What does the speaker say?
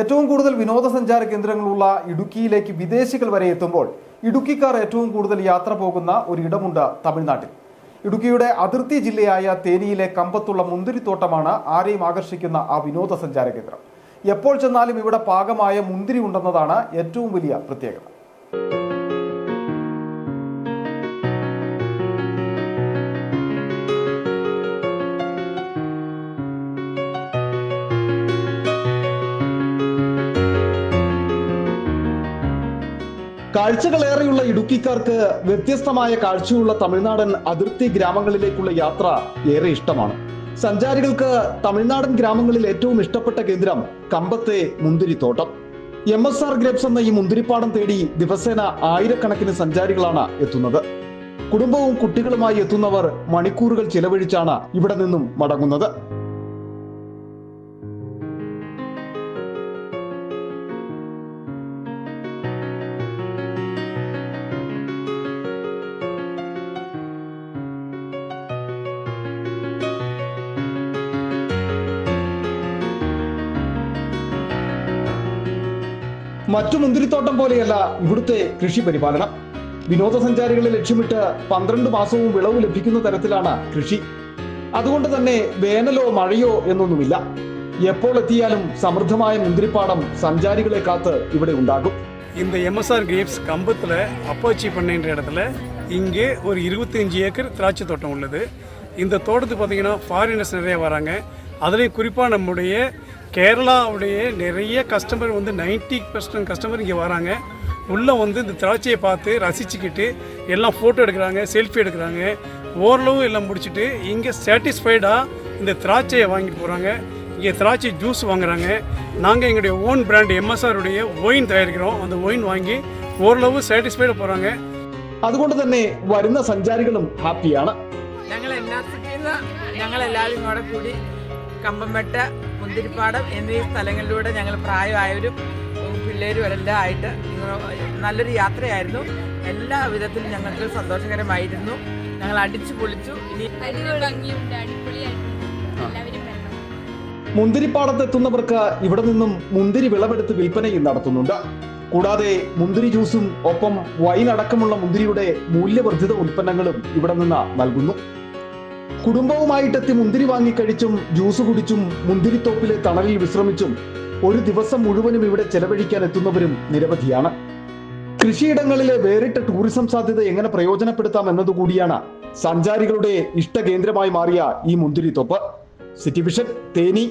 ഏറ്റവും കൂടുതൽ വിനോദസഞ്ചാര കേന്ദ്രങ്ങളുള്ള ഇടുക്കിയിലേക്ക് വിദേശികൾ വരെ എത്തുമ്പോൾ ഇടുക്കിക്കാർ ഏറ്റവും കൂടുതൽ യാത്ര പോകുന്ന ഒരിടമുണ്ട് തമിഴ്നാട്ടിൽ. ഇടുക്കിയുടെ അതിർത്തി ജില്ലയായ തേനിയിലെ കമ്പത്തുള്ള മുന്തിരിത്തോട്ടമാണ് ആരെയും ആകർഷിക്കുന്ന ആ വിനോദസഞ്ചാര കേന്ദ്രം. എപ്പോൾ ചെന്നാലും ഇവിടെ പാകമായ മുന്തിരി ഉണ്ടെന്നതാണ് ഏറ്റവും വലിയ പ്രത്യേകത. കാഴ്ചകളേറെയുള്ള ഇടുക്കിക്കാർക്ക് വ്യത്യസ്തമായ കാഴ്ചയുള്ള തമിഴ്നാടൻ അതിർത്തി ഗ്രാമങ്ങളിലേക്കുള്ള യാത്ര ഏറെ ഇഷ്ടമാണ്. സഞ്ചാരികൾക്ക് തമിഴ്നാടൻ ഗ്രാമങ്ങളിൽ ഏറ്റവും ഇഷ്ടപ്പെട്ട കേന്ദ്രം കമ്പത്തെ മുന്തിരിത്തോട്ടം. എം എസ് ആർ ഗ്രേപ്സ് എന്ന ഈ മുന്തിരിപ്പാടം തേടി ദിവസേന ആയിരക്കണക്കിന് സഞ്ചാരികളാണ് എത്തുന്നത്. കുടുംബവും കുട്ടികളുമായി എത്തുന്നവർ മണിക്കൂറുകൾ ചിലവഴിച്ചാണ് ഇവിടെ നിന്നും മടങ്ങുന്നത്. മറ്റു മുന്തിരിത്തോട്ടം പോലെയല്ല ഇവിടുത്തെ കൃഷി പരിപാലനം വിനോദസഞ്ചാരികളെ ലക്ഷ്യമിട്ട് പന്ത്രണ്ട് മാസവും വിളവ് ലഭിക്കുന്ന തരത്തിലാണ് കൃഷി അതുകൊണ്ട് തന്നെ വേനലോ മഴയോ എന്നൊന്നുമില്ല എപ്പോൾ എത്തിയാലും സമൃദ്ധമായ മുന്തിരിപ്പാടം സഞ്ചാരികളെ കാത്ത് ഇവിടെ ഉണ്ടാകും இந்த எம்எஸ்ஆர் கிரேப்ஸ் கம்பத்தில் அப்பாச்சி பண்ணைன்ற இடத்துல இங்கே ஒரு 25 ஏக்கர் திராட்சை தோட்டம் உள்ளது இந்த தோட்டத்துக்கு பார்த்தீங்கன்னா ஃபாரினர்ஸ் நிறைய வராங்க அதுலேயும் குறிப்பாக நம்முடைய கேரளாவுடைய நிறைய கஸ்டமர் வந்து 90% பர்சன்ட் கஸ்டமர் இங்கே வராங்க உள்ளே வந்து இந்த திராட்சையை பார்த்து ரசிச்சுக்கிட்டு எல்லாம் ஃபோட்டோ எடுக்கிறாங்க செல்ஃபி எடுக்கிறாங்க ஓரளவு எல்லாம் முடிச்சுட்டு இங்கே சாட்டிஸ்ஃபைடாக இந்த திராட்சையை வாங்கிட்டு போகிறாங்க இங்கே திராட்சை ஜூஸ் வாங்குறாங்க நாங்கள் எங்களுடைய ஓன் பிராண்ட் எம்எஸ்ஆருடைய ஒயின் தயாரிக்கிறோம் அந்த ஒயின் வாங்கி ஓரளவு சாட்டிஸ்ஃபைடாக போகிறாங்க അതുകൊണ്ട് തന്നെ വരുന്ന സഞ്ചാരികളും ഹാപ്പിയാണ് ഞങ്ങൾ എന്നാസിറ്റിന്ന് ഞങ്ങളെല്ലാവരും കൂടെ കൂടി കമ്പംമെട്ട മുന്തിരിപ്പാടം എന്നീ സ്ഥലങ്ങളിലൂടെ ഞങ്ങൾ പ്രായമായവരും പിള്ളേരും എല്ലാം ആയിട്ട് നല്ലൊരു യാത്രയായിരുന്നു. എല്ലാ വിധത്തിലും ഞങ്ങൾക്ക് സന്തോഷകരമായിരുന്നു. ഞങ്ങൾ അടിച്ചു പൊളിച്ചു. ഇനി എത്തുന്നവർക്ക് മുന്തിരിപ്പാടത്തെത്തുന്നവർക്ക് ഇവിടെ നിന്നും മുന്തിരി വിളവെടുത്ത് വിൽപ്പനയും നടത്തുന്നുണ്ട്. കൂടാതെ മുന്തിരി ജ്യൂസും ഒപ്പം വൈൻ അടക്കമുള്ള മുന്തിരിയുടെ മൂല്യവർദ്ധിത ഉൽപ്പന്നങ്ങളും ഇവിടെ നിന്ന് നൽകുന്നു. കുടുംബവുമായിട്ടെത്തി മുന്തിരി വാങ്ങിക്കഴിച്ചും ജ്യൂസ് കുടിച്ചും മുന്തിരിത്തോപ്പിലെ തണലിൽ വിശ്രമിച്ചും ഒരു ദിവസം മുഴുവനും ഇവിടെ ചെലവഴിക്കാൻ എത്തുന്നവരും നിരവധിയാണ്. കൃഷിയിടങ്ങളിലെ വേറിട്ട ടൂറിസം സാധ്യത എങ്ങനെ പ്രയോജനപ്പെടുത്താം എന്നതുകൂടിയാണ് സഞ്ചാരികളുടെ ഇഷ്ടകേന്ദ്രമായി മാറിയ ഈ മുന്തിരിത്തോപ്പ്. City vision Theni